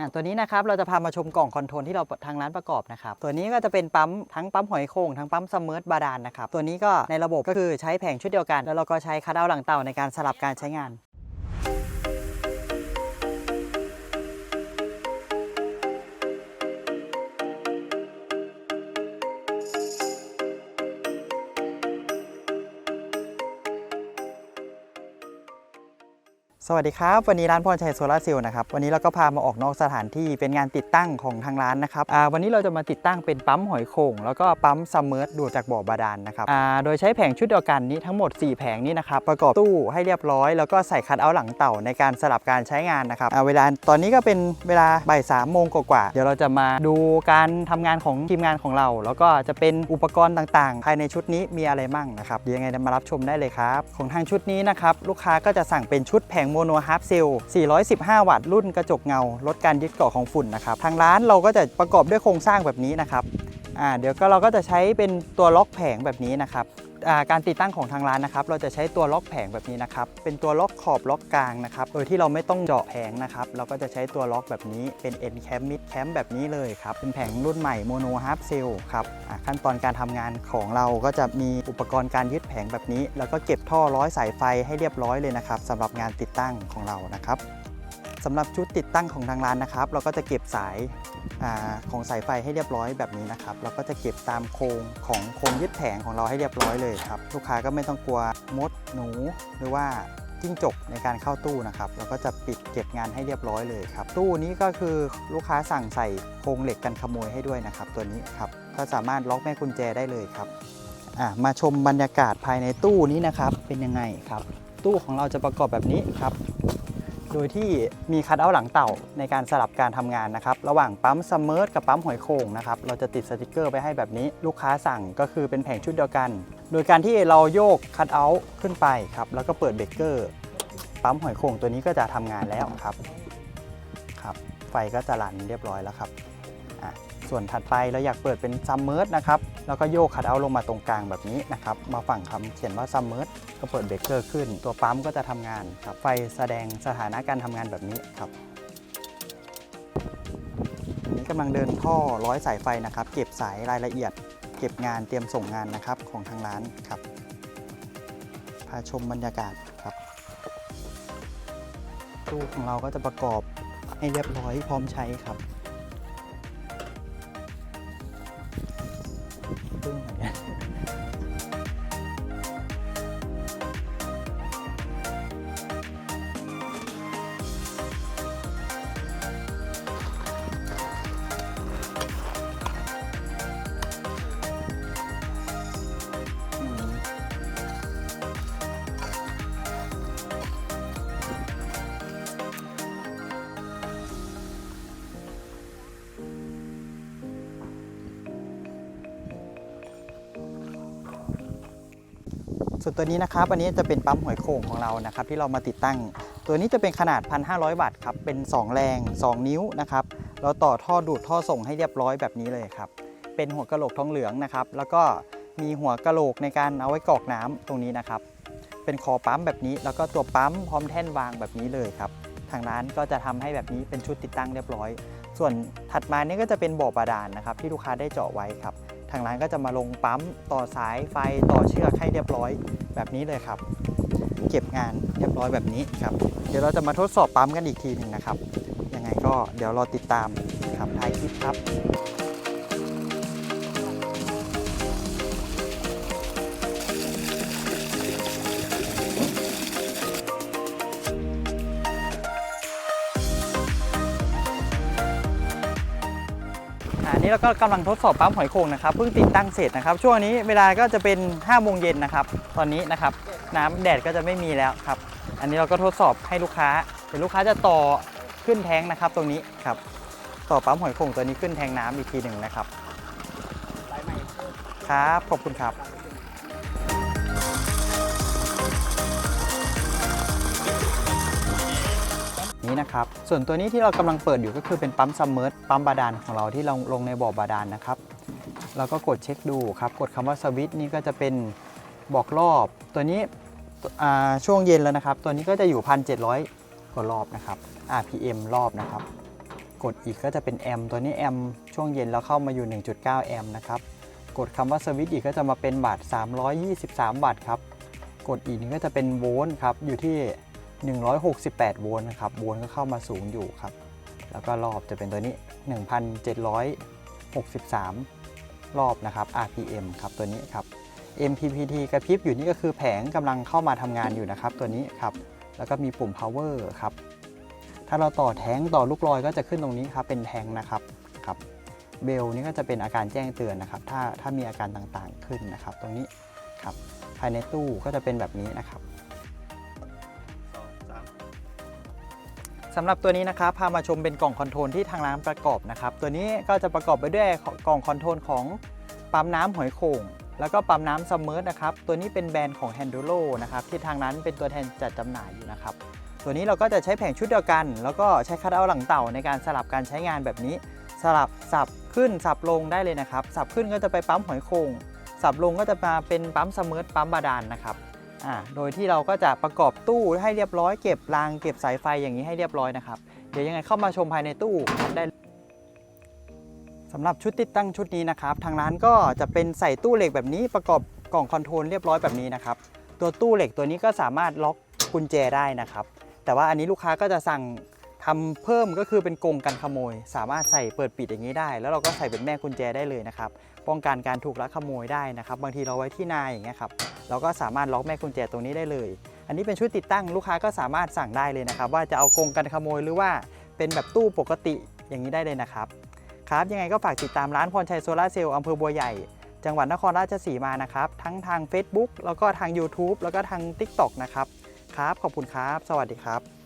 อ่าตัวนี้นะครับเราจะพามาชมกล่องคอนโทรลที่เราทางร้านประกอบนะครับตัวนี้ก็จะเป็นปั๊มทั้งปั๊มหอยโข่งทั้งปั๊มสมอร์บาดาลนะครับตัวนี้ก็ในระบบก็คือใช้แผงชุดเดียวกัน แล้วเราก็ใช้คัดเอาหลังเต่าในการสลับการใช้งาน สวัสดีครับ วันนี้ร้านพรชัยโซลาร์เซลล์นะครับวันนี้เราก็พามาออกนอกสถานที่เป็นงานติดตั้งของทางร้านนะครับวันนี้เราจะมาติดตั้งเป็นปั๊มหอยโข่งแล้วก็ปั๊มซัมเมอร์ดูจากบ่อบาดาลนะครับโดยใช้แผงชุดเดียวกันนี้ทั้งหมด 4 แผงนี้นะครับประกอบตู้ให้เรียบร้อย แล้วก็ใส่คัดเอาท์หลังเต่าในการสลับการใช้งานนะครับเวลาตอนนี้ก็เป็นเวลาบ่ายสามโมงกว่าๆเดี๋ยวเราจะมาดูการทำงานของทีมงานของเรา แล้วก็จะเป็นอุปกรณ์ต่างๆ ภายในชุดนี้มีอะไรมั่งนะครับยวยังไงมารับชมได้เลยครับของทางชุดนี้นะครับลูกค้าก็จะสั่งเป็นชุดแผงโมโนฮาร์ปเซล415 วัตต์รุ่นกระจกเงา ลดการยึดเกาะของฝุ่นนะครับ ทางร้านเราก็จะประกอบด้วยโครงสร้างแบบนี้นะครับ อ่า เดี๋ยวก็เราก็จะใช้เป็นตัวล็อกแผงแบบนี้นะครับ การติดตั้งของทางร้านนะครับ เราจะใช้ตัวล็อกแผงแบบนี้นะครับ เป็นตัวล็อกขอบล็อกกลางนะครับ โดยที่เราไม่ต้องเจาะแผงนะครับ เราก็จะใช้ตัวล็อกแบบนี้ เป็น end cam mid cam แบบนี้เลยครับ เป็นแผงรุ่นใหม่ mono half cell ครับขั้นตอนการทำงานของเราก็จะมีอุปกรณ์การยึดแผงแบบนี้ แล้วก็เก็บท่อร้อยสายไฟให้เรียบร้อยเลยนะครับสำหรับงานติดตั้งของเรานะครับ สำหรับชุดติดตั้งของทางร้านนะครับ เราก็จะเก็บสายอาของสายไฟให้เรียบร้อยแบบนี้นะครับ เราก็จะเก็บตามโครงของโครงยึดแผงของเราให้เรียบร้อยเลยครับ ลูกค้าก็ไม่ต้องกลัวมดหนูหรือว่าจิ้งจกในการเข้าตู้นะครับ เราก็จะปิดเก็บงานให้เรียบร้อยเลยครับ ตู้นี้ก็คือลูกค้าสั่งใส่โครงเหล็กกันขโมยให้ด้วยนะครับ ตัวนี้ครับก็สามารถล็อกแม่กุญแจได้เลยครับมาชมบรรยากาศภายในตู้นี้นะครับเป็นยังไงครับ ตู้ของเราจะประกอบแบบนี้ครับ โดยที่มีคัดเอาท์หลังเต่าในการสลับการทำงานนะครับ ระหว่างปั๊มสมเมอร์กับปั๊มหอยโข่งนะครับ เราจะติดสติกเกอร์ไปให้แบบนี้ ลูกค้าสั่งก็คือเป็นแผงชุดเดียวกัน โดยการที่เราโยกคัดเอาท์ขึ้นไปครับ แล้วก็เปิดเบรกเกอร์ ปั๊มหอยโข่งตัวนี้ก็จะทำงานแล้วครับ ครับ ไฟก็จะรันเรียบร้อยแล้วครับอะ ส่วนถัดไปเราอยากเปิดเป็นซัมเมอร์สนะครับ แล้วก็โยกคัดเอาลงมาตรงกลางแบบนี้นะครับ มาฝั่งคำเขียนว่าซัมเมอร์สก็เปิดเบรกเกอร์ขึ้น ตัวปั๊มก็จะทำงานครับ ไฟแสดงสถานะการทำงานแบบนี้ครับนนี้กำลังเดินท่อร้อยสายไฟนะครับ เก็บสายรายละเอียด เก็บงานเตรียมส่งงานนะครับของทางร้านครับ พาชมบรรยากาศครับตู้ของเราก็จะประกอบให้เรียบร้อยพร้อมใช้ครับ ส่วนตัวนี้นะครับอันนี้จะเป็นปั๊มหอยโข่งของเรานะครับที่เรามาติดตั้ง ตัวนี้จะเป็นขนาด 1,500 วัตต์ครับเป็น 2 แรง 2 นิ้วนะครับเราต่อท่อดูดท่อส่งให้เรียบร้อยแบบนี้เลยครับเป็นหัวกะโหลกทองเหลืองนะครับแล้วก็มีหัวกะโหลกในการเอาไว้กรอกน้ำตรงนี้นะครับเป็นคอปั๊มแบบนี้ แล้วก็ตัวปั๊มพร้อมแท่นวางแบบนี้เลยครับทางร้านก็จะทำให้แบบนี้เป็นชุดติดตั้งเรียบร้อย ส่วนถัดมานี่ก็จะเป็นบ่อบาดาลนะครับที่ลูกค้าได้เจาะไว้ครับ ทางร้านก็จะมาลงปั๊มต่อสายไฟต่อเชือกให้เรียบร้อยแบบนี้เลยครับ เก็บงานเรียบร้อยแบบนี้ครับ เดี๋ยวเราจะมาทดสอบปั๊มกันอีกทีหนึ่งนะครับ ยังไงก็เดี๋ยวรอติดตามครับท้ายคลิปครับ นนี้เราก็กำลังทดสอบปั๊มหอยโข่งนะครับเพิ่งติดตั้งเสร็จนะครับ ช่วงนี้เวลาก็จะเป็น5โมงเย็นนะครับ ตอนนี้นะครับ น้ำแดดก็จะไม่มีแล้วครับ อันนี้เราก็ทดสอบให้ลูกค้าเดี๋ยวลูกค้าจะต่อขึ้นแทงนะครับ ตรงนี้ครับ ต่อปั๊มหอยโข่งตัวนี้ขึ้นแทงน้ำอีกทีหนึ่งนะครับครับขอบคุณครับ นี้นะครับ ส่วนตัวนี้ที่เรากำลังเปิดอยู่ก็คือเป็นปั๊มซัมเมอร์ปั๊มบาดาลของเราที่ลงลงในบ่อบาดาลนะครับ เราก็กดเช็คดูครับ กดคำว่าสวิตช์นี่ก็จะเป็นบอกรอบ ตัวนี้ช่วงเย็นแล้วนะครับ ตัวนี้ก็จะอยู่1,700กว่ารอบนะครับ RPM รอบนะครับ กดอีกก็จะเป็นแอมตัวนี้แอมช่วงเย็นแล้วเข้ามาอยู่ 1.9 แอมนะครับ กดคำว่าสวิตช์อีกก็จะมาเป็นบัตร323บัตรครับ กดอีกนี่ก็จะเป็นโวลต์ครับ อยู่ที่ 168 โวลต์นะครับ โวลต์ก็เข้ามาสูงอยู่ครับ แล้วก็รอบจะเป็นตัวนี้ 1,763 รอบนะครับ RPM ครับตัวนี้ครับ MPPT กระพริบอยู่นี่ก็คือแผงกำลังเข้ามาทำงานอยู่นะครับ ตัวนี้ครับ แล้วก็มีปุ่ม power ครับ ถ้าเราต่อแทงต่อลูกลอยก็จะขึ้นตรงนี้ครับ เป็นแทงนะครับครับ เบลนี่ก็จะเป็นอาการแจ้งเตือนนะครับ ถ้าถ้ามีอาการต่างๆขึ้นนะครับ ตรงนี้ครับ ภายในตู้ก็จะเป็นแบบนี้นะครับ สำหรับตัวนี้นะครับพามาชมเป็นกล่องคอนโทรลที่ทางร้านประกอบนะครับ ตัวนี้ก็จะประกอบไปด้วยกล่องคอนโทรลของปั๊มน้ำหอยโข่งแล้วก็ปั๊มน้ำซัมเมอร์นะครับ ตัวนี้เป็นแบรนด์ของ h a n d o l o นะครับ ที่ทางนั้นเป็นตัวแทนจัดจำหน่ายอยู่นะครับ ตัวนี้เราก็จะใช้แผงชุดเดียวกัน แล้วก็ใช้คัดเอาหลังเต่าในการสลับการใช้งานแบบนี้ สลับสับขึ้นสับลงได้เลยนะครับ สับขึ้นก็จะไปปั๊มหอยโข่งสับลงก็จะมาเป็นปั๊มซัมเมอร์ปั๊มบาดาลนะครับ โดยที่เราก็จะประกอบตู้ให้เรียบร้อยเก็บรางเก็บสายไฟอย่างนี้ให้เรียบร้อยนะครับ เดี๋ยวยังไงเข้ามาชมภายในตู้ได้สำหรับชุดติดตั้งชุดนี้นะครับ ทางร้านก็จะเป็นใส่ตู้เหล็กแบบนี้ประกอบกล่องคอนโทรลเรียบร้อยแบบนี้นะครับ ตัวตู้เหล็กตัวนี้ก็สามารถล็อกกุญแจได้นะครับ แต่ว่าอันนี้ลูกค้าก็จะสั่ง ทำเพิ่มก็คือเป็นกรงกันขโมย สามารถใส่เปิดปิดอย่างนี้ได้ แล้วเราก็ใส่เป็นแม่กุญแจได้เลยนะครับป้องกันการถูกลักขโมยได้นะครับ บางทีเราไว้ที่นายอย่างเงี้ยครับเราก็สามารถล็อกแม่กุญแจตรงนี้ได้เลย อันนี้เป็นชุดติดตั้งลูกค้าก็สามารถสั่งได้เลยนะครับ ว่าจะเอากรงกันขโมยหรือว่าเป็นแบบตู้ปกติอย่างนี้ได้เลยนะครับครับยังไงก็ฝากติดตามร้านพรชัยโซลาร์เซลล์อำเภอบัวใหญ่ จังหวัดนครราชสีมานะครับ ทั้งทาง Facebook แล้วก็ทาง YouTube แล้วก็ทาง TikTok นะครับครับขอบคุณครับ สวัสดีครับ